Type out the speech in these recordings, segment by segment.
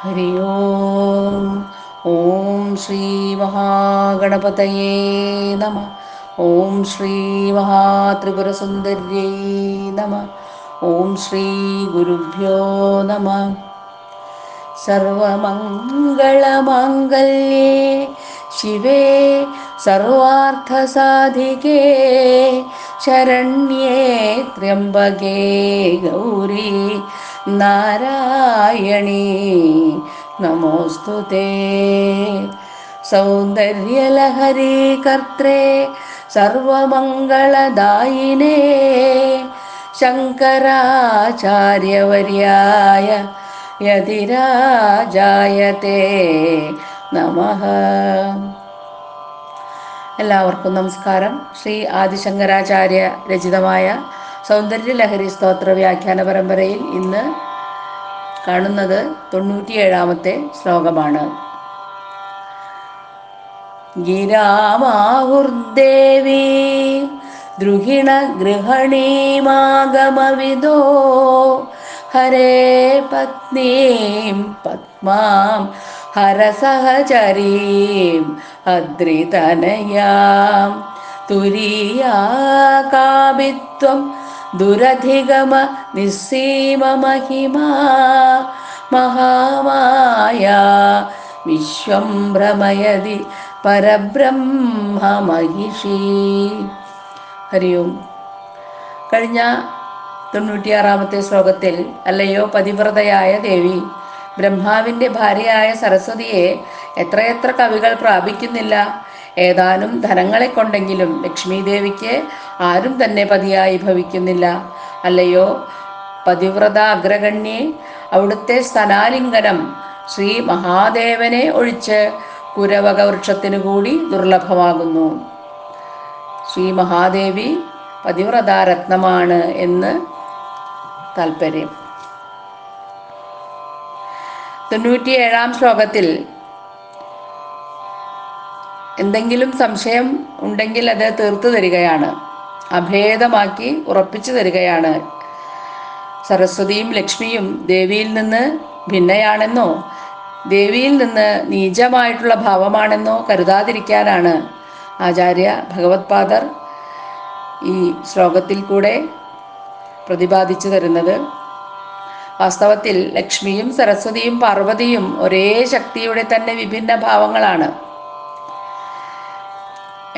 ഹരി ഓം ഓം ശ്രീ മഹാഗണപതയേ നമ ഓം ശ്രീ മഹാത്രിപുരസുന്ദര്യൈ നമ ഓം ശ്രീ ഗുരുഭ്യോ നമ സർവമംഗളമാംഗല്യേ ശിവേ സർവാർത്ഥസാധികേ ശരണ്യേ ഗൗരി നാരായണീ നമോസ്തു സൗന്ദര്യലഹരീ കർത്രേ സർവമംഗളദായിനേ. ശങ്കരാചാര്യവര്യായ യതിരാജായത്തെ നമ. എല്ലാവർക്കും നമസ്കാരം. ശ്രീ ആദിശങ്കരാചാര്യ രചിതമായ സൗന്ദര്യലഹരി സ്തോത്ര വ്യാഖ്യാന പരമ്പരയിൽ ഇന്ന് കാണുന്നത് തൊണ്ണൂറ്റിയേഴാമത്തെ ശ്ലോകമാണ്. ഗിരാമാഹുർദേവി ദ്രുഹിണ ഗൃഹണീമാഗമവിദോ ഹരേ പത്നീം പത്മാം ഹരസഹചരീം അദ്രിതനയാം തുരീയാകാവിത്വം ദുരധിഗമ നിസ്സീമ മഹിമാ മഹാമായ വിശ്വം ഭ്രമയതി പരബ്രഹ്മമഹിഷി ഹരി ഓം. കഴിഞ്ഞ തൊണ്ണൂറ്റിയാറാമത്തെ ശ്ലോകത്തിൽ അല്ലയോ പതിവ്രതയായ ദേവി ബ്രഹ്മാവിന്റെ ഭാര്യയായ സരസ്വതിയെ എത്രയെത്ര കവികൾ പ്രാപിക്കുന്നില്ല ഏതാനും ധനങ്ങളെ കൊണ്ടെങ്കിലും ലക്ഷ്മി ദേവിക്ക് ആരും തന്നെ പതിയായി ഭവിക്കുന്നില്ല. അല്ലയോ? പതിവ്രത അഗ്രഗണ്യെ അവിടുത്തെ സ്ഥനാലിംഗനം ശ്രീ മഹാദേവനെ ഒഴിച്ച് കുരവക വൃക്ഷത്തിനു കൂടി ദുർലഭമാകുന്നു. ശ്രീ മഹാദേവി പതിവ്രതാരത്നമാണ് എന്ന് താല്പര്യം. തൊണ്ണൂറ്റിയേഴാം ശ്ലോകത്തിൽ എന്തെങ്കിലും സംശയം ഉണ്ടെങ്കിൽ അത് തീർത്തു തരികയാണ്. അഭേദമാക്കി ഉറപ്പിച്ചു തരികയാണ്. സരസ്വതിയും ലക്ഷ്മിയും ദേവിയിൽ നിന്ന് ഭിന്നയാണെന്നോ ദേവിയിൽ നിന്ന് നീചമായിട്ടുള്ള ഭാവമാണെന്നോ കരുതാതിരിക്കാനാണ്. ആചാര്യ ഭഗവത്പാദർ ഈ ശ്ലോകത്തിൽ കൂടെ പ്രതിപാദിച്ചു തരുന്നത്. വാസ്തവത്തിൽ ലക്ഷ്മിയും സരസ്വതിയും പാർവതിയും ഒരേ ശക്തിയുടെ തന്നെ വിഭിന്ന ഭാവങ്ങളാണ്.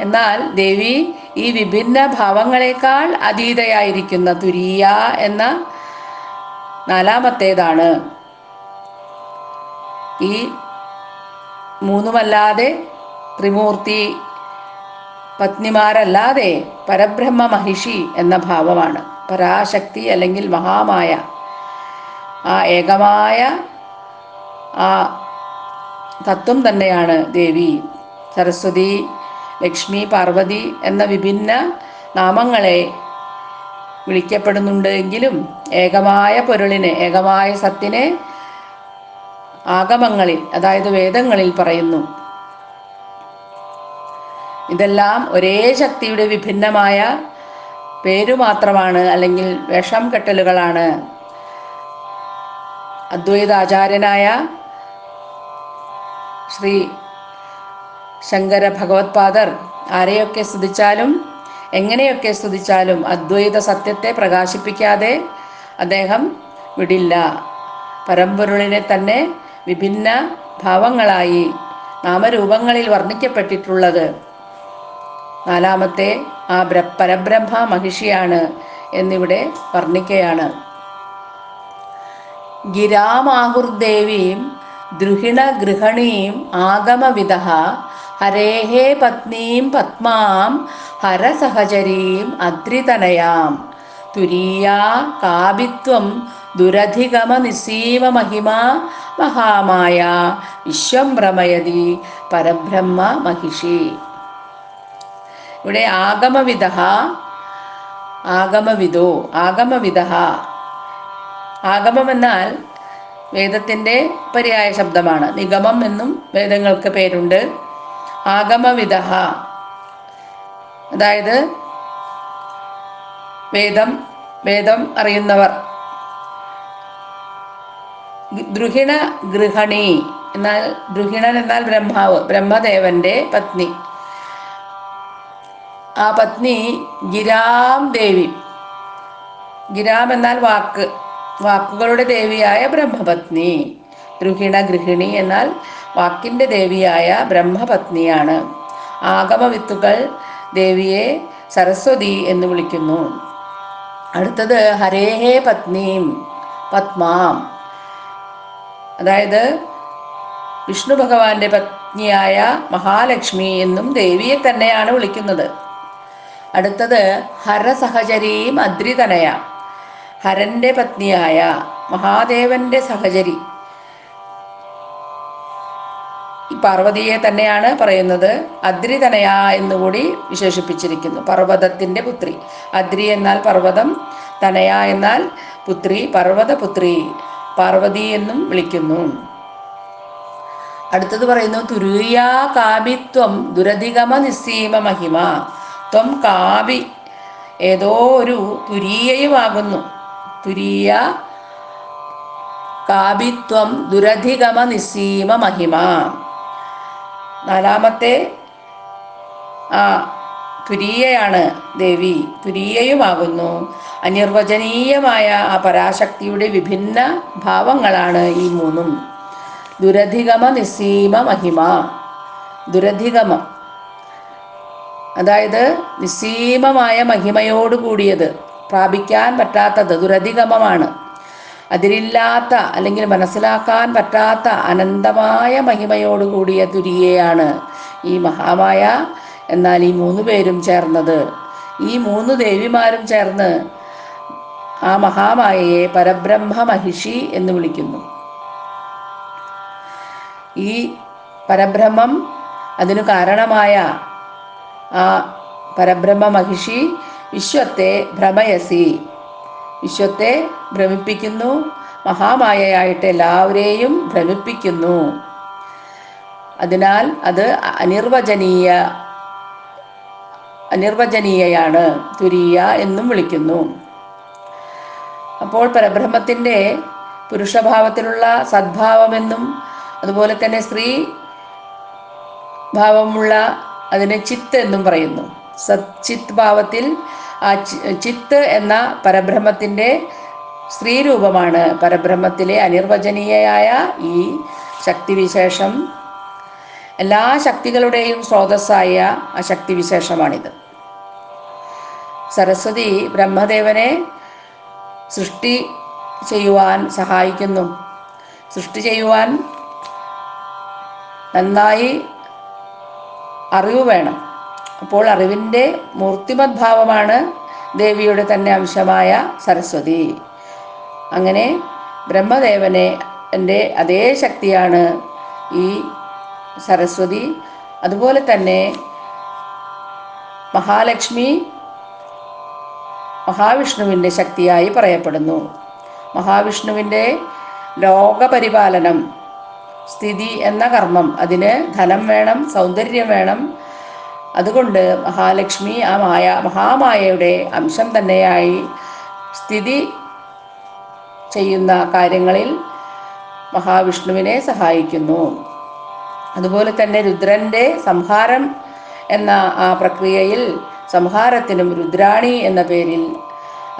എന്നാൽ ദേവി ഈ വിഭിന്ന ഭാവങ്ങളെക്കാൾ അതീതയായിരിക്കുന്ന തുരിയ എന്ന നാലാമത്തേതാണ്. ഈ മൂന്നുമല്ലാതെ ത്രിമൂർത്തി പത്നിമാരല്ലാതെ പരബ്രഹ്മ മഹിഷി എന്ന ഭാവമാണ്. പരാശക്തി അല്ലെങ്കിൽ മഹാമായ ആ ഏകമായ ആ തത്വം തന്നെയാണ് ദേവി. സരസ്വതി ലക്ഷ്മി പാർവതി എന്ന വിഭിന്ന നാമങ്ങളെ വിളിക്കപ്പെടുന്നുണ്ട് എങ്കിലും ഏകമായ പൊരുളിനെ ഏകമായ സത്തിനെ ആഗമങ്ങളിൽ അതായത് വേദങ്ങളിൽ പറയുന്നു. ഇതെല്ലാം ഒരേ ശക്തിയുടെ വിഭിന്നമായ പേരു മാത്രമാണ് അല്ലെങ്കിൽ വേഷം കെട്ടലുകളാണ്. അദ്വൈതാചാര്യനായ ശ്രീ ശങ്കര ഭഗവത്പാദർ ആരെയൊക്കെ സ്തുതിച്ചാലും എങ്ങനെയൊക്കെ സ്തുതിച്ചാലും അദ്വൈത സത്യത്തെ പ്രകാശിപ്പിക്കാതെ അദ്ദേഹം വിടില്ല. പരമ്പൊരുളിനെ തന്നെ വിഭിന്ന ഭാവങ്ങളായി നാമരൂപങ്ങളിൽ വർണിക്കപ്പെട്ടിട്ടുള്ളത്. നാലാമത്തെ ആ ബ്ര പരബ്രഹ്മ മഹിഷിയാണ് എന്നിവിടെ വർണിക്കയാണ്. ഗിരാമാഹുർദേവീം ദ്രുഹിണ ഗൃഹണീം ആഗമവിദ ഹരേഹേ പത്നീം പത്മാം ഹരസഹചരീം അദ്രിതനയാം. തുരീയാ നിസീവ മഹിമ മഹാമായ. വിശ്വം ഭ്രമയതി പരബ്രഹ്മ മഹിഷി. ഇവിടെ ആഗമവിധ ആഗമവിദോ ആഗമവിധ ആഗമം എന്നാൽ വേദത്തിന്റെ പര്യായ ശബ്ദമാണ്. നിഗമം എന്നും വേദങ്ങൾക്ക് പേരുണ്ട്. ആഗമവിധ. അതായത് വേദം വേദം അറിയുന്നവർ. ദ്രുഹിണ ഗൃഹണി എന്നാൽ ദ്രുഹിണൻ എന്നാൽ ബ്രഹ്മാവ് ബ്രഹ്മദേവന്റെ പത്നി. ആ പത്നി ഗിരാം ദേവി. ഗിരാം എന്നാൽ വാക്ക്. വാക്കുകളുടെ ദേവിയായ ബ്രഹ്മപത്നി. ദ്രുഹിണ ഗൃഹിണി എന്നാൽ വാക്കിന്റെ ദേവിയായ ബ്രഹ്മപത്നിയാണ്. ആഗമവിത്തുകൾ ദേവിയെ സരസ്വതി എന്ന് വിളിക്കുന്നു. അടുത്തത് ഹരേഹേ പത്നീം പത്മാം. അതായത് വിഷ്ണു ഭഗവാന്റെ പത്നിയായ മഹാലക്ഷ്മി എന്നും ദേവിയെ തന്നെയാണ് വിളിക്കുന്നത്. അടുത്തത് ഹരസഹചരീം അദ്രിതനയ ഹരന്റെ പത്നിയായ മഹാദേവന്റെ സഹചരി. പാർവതിയെ തന്നെയാണ് പറയുന്നത്. അദ്രിതനയ എന്നുകൂടി വിശേഷിപ്പിച്ചിരിക്കുന്നു. പർവതത്തിന്റെ പുത്രി. അദ്രി എന്നാൽ പർവതം തനയ എന്നാൽ പുത്രി പർവതപുത്രി പാർവതി എന്നും വിളിക്കുന്നു. അടുത്തത് പറയുന്നു തുരുയാ കാപിത്വം ദുരധിഗമ നിസ്സീമ മഹിമ. ത്വം കാപി ഏതോ ഒരു തുരീയയുമാകുന്നു. തുരീയ കാപിത്വം ദുരധിഗമ നിസ്സീമ മഹിമ. നാലാമത്തെ ആ തുരീയയാണ് ദേവി. തുരീയയുമാകുന്നു. അനിർവചനീയമായ ആ പരാശക്തിയുടെ വിഭിന്ന ഭാവങ്ങളാണ് ഈ മൂന്നും. ദുരധിഗമ നിസ്സീമ മഹിമ. ദുരധിഗമ. അതായത് നിസ്സീമമായ മഹിമയോട് കൂടിയത് പ്രാപിക്കാൻ പറ്റാത്തത് ദുരധിഗമമാണ്. അതിരില്ലാത്ത അല്ലെങ്കിൽ മനസ്സിലാക്കാൻ പറ്റാത്ത അനന്തമായ മഹിമയോട് കൂടിയ തുരിയെയാണ് ഈ മഹാമായ എന്നാൽ ഈ മൂന്ന് പേരും ചേർന്നത്. ഈ മൂന്ന് ദേവിമാരും ചേർന്ന് ആ മഹാമായയെ പരബ്രഹ്മ മഹിഷി എന്ന് വിളിക്കുന്നു. ഈ പരബ്രഹ്മം അതിനു കാരണമായ ആ പരബ്രഹ്മ മഹിഷി വിശ്വത്തെ ഭ്രമയസി. വിശ്വത്തെ ഭ്രമിപ്പിക്കുന്നു. മഹാമായയായിട്ട് എല്ലാവരെയും ഭ്രമിപ്പിക്കുന്നു. അതിനാൽ അത് അനിർവചനീയ അനിർവചനീയയാണ്. തുരീയ എന്നും വിളിക്കുന്നു. അപ്പോൾ പരബ്രഹ്മത്തിന്റെ പുരുഷഭാവത്തിലുള്ള സദ്ഭാവമെന്നും അതുപോലെ തന്നെ സ്ത്രീ ഭാവമുള്ള അതിനെ ചിത്ത് എന്നും പറയുന്നു. സച്ചിത് ഭാവത്തിൽ ആ ചിത്ത് എന്ന പരബ്രഹ്മത്തിന്റെ സ്ത്രീരൂപമാണ്. പരബ്രഹ്മത്തിലെ അനിർവചനീയയായ ഈ ശക്തിവിശേഷം എല്ലാ ശക്തികളുടെയും സ്രോതസ്സായ ആ ശക്തിവിശേഷമാണിത്. സരസ്വതി ബ്രഹ്മദേവനെ സൃഷ്ടി ചെയ്യുവാൻ സഹായിക്കുന്നു. സൃഷ്ടി ചെയ്യുവാൻ നന്നായി അറിവ് വേണം. അപ്പോൾ അറിവിന്റെ മൂർത്തിമത് ഭാവമാണ് ദേവിയുടെ തന്നെ അംശമായ സരസ്വതി. അങ്ങനെ ബ്രഹ്മദേവനെ എന്റെ അതേ ശക്തിയാണ് ഈ സരസ്വതി. അതുപോലെ തന്നെ മഹാലക്ഷ്മി മഹാവിഷ്ണുവിന്റെ ശക്തിയായി പറയപ്പെടുന്നു. മഹാവിഷ്ണുവിന്റെ ലോകപരിപാലനം സ്ഥിതി എന്ന കർമ്മം അതിന് ധനം വേണം സൗന്ദര്യം വേണം അതുകൊണ്ട് മഹാലക്ഷ്മി ആ മായ മഹാമായയുടെ അംശം തന്നെയായി സ്ഥിതി ചെയ്യുന്ന കാര്യങ്ങളിൽ മഹാവിഷ്ണുവിനെ സഹായിക്കുന്നു. അതുപോലെ തന്നെ രുദ്രന്റെ സംഹാരം എന്ന ആ പ്രക്രിയയിൽ സംഹാരത്തിനും രുദ്രാണി എന്ന പേരിൽ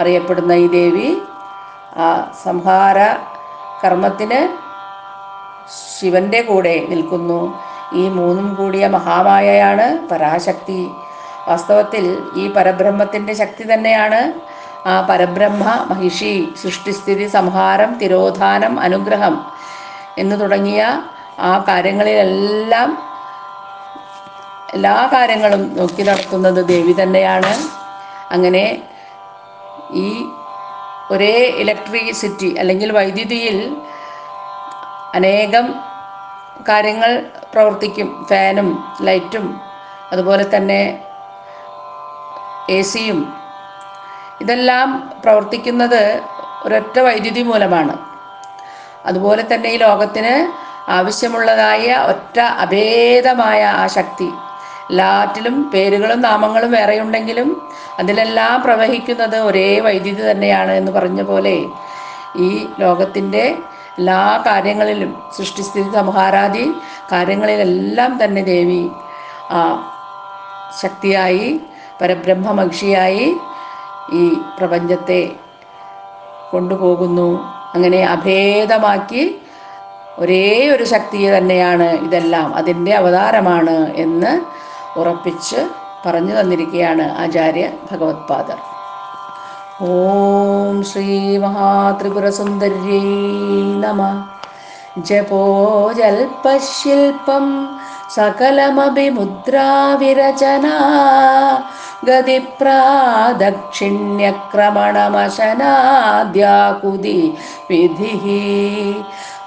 അറിയപ്പെടുന്ന ഈ ദേവി ആ സംഹാര കർമ്മത്തിന് ശിവന്റെ കൂടെ നിൽക്കുന്നു. ഈ മൂന്നും കൂടിയ മഹാമായയാണ് പരാശക്തി. വാസ്തവത്തിൽ ഈ പരബ്രഹ്മത്തിന്റെ ശക്തി തന്നെയാണ് ആ പരബ്രഹ്മ മഹിഷി സൃഷ്ടിസ്ഥിതി സംഹാരം തിരോധാനം അനുഗ്രഹം എന്നു തുടങ്ങിയ ആ കാര്യങ്ങളിലെല്ലാം എല്ലാ കാര്യങ്ങളും നോക്കി നടത്തുന്നത് ദേവി തന്നെയാണ്. അങ്ങനെ ഈ ഒരേ ഇലക്ട്രിസിറ്റി അല്ലെങ്കിൽ വൈദ്യുതിയിൽ അനേകം കാര്യങ്ങൾ പ്രവർത്തിക്കും. ഫാനും ലൈറ്റും അതുപോലെ തന്നെ എ സിയും. ഇതെല്ലാം പ്രവർത്തിക്കുന്നത് ഒരൊറ്റ വൈദ്യുതി മൂലമാണ്. അതുപോലെ തന്നെ ഈ ലോകത്തിന് ആവശ്യമുള്ളതായ ഒറ്റ അഭേദമായ ആ ശക്തി. എല്ലാറ്റിലും പേരുകളും നാമങ്ങളും വേറെയുണ്ടെങ്കിലും അതിലെല്ലാം പ്രവഹിക്കുന്നത് ഒരേ വൈദ്യുതി തന്നെയാണ് എന്ന് പറഞ്ഞ പോലെ ഈ ലോകത്തിന്റെ എല്ലാ കാര്യങ്ങളിലും സൃഷ്ടിസ്ഥിതി സംഹാരാദി കാര്യങ്ങളിലെല്ലാം തന്നെ ദേവി ആ ശക്തിയായി പരബ്രഹ്മമക്ഷിയായി ഈ പ്രപഞ്ചത്തെ കൊണ്ടുപോകുന്നു. അങ്ങനെ അഭേദമാക്കി ഒരേ ഒരു ശക്തി തന്നെയാണ് ഇതെല്ലാം അതിന്റെ അവതാരമാണ് എന്ന് ഉറപ്പിച്ച് പറഞ്ഞു തന്നിരിക്കുകയാണ് ആചാര്യ ഭഗവത്പാദർ നമ. ജപോ ജൽപശില്പം സകലമപി മുദ്രാവിരചന ഗതിപ്രാദക്ഷിണ്യക്രമണമശനാദ്യാകുതി വിധി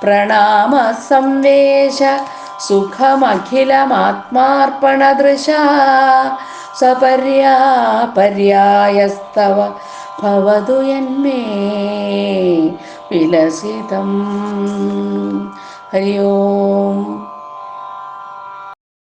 പ്രണാമ സംവേശ സുഖമഖിലമാത്മാർപ്പണദൃശ സപര്യാ പര്യായസ്തവ ഭവതു യന്മേ വിലസിതം. ഹരി ഓം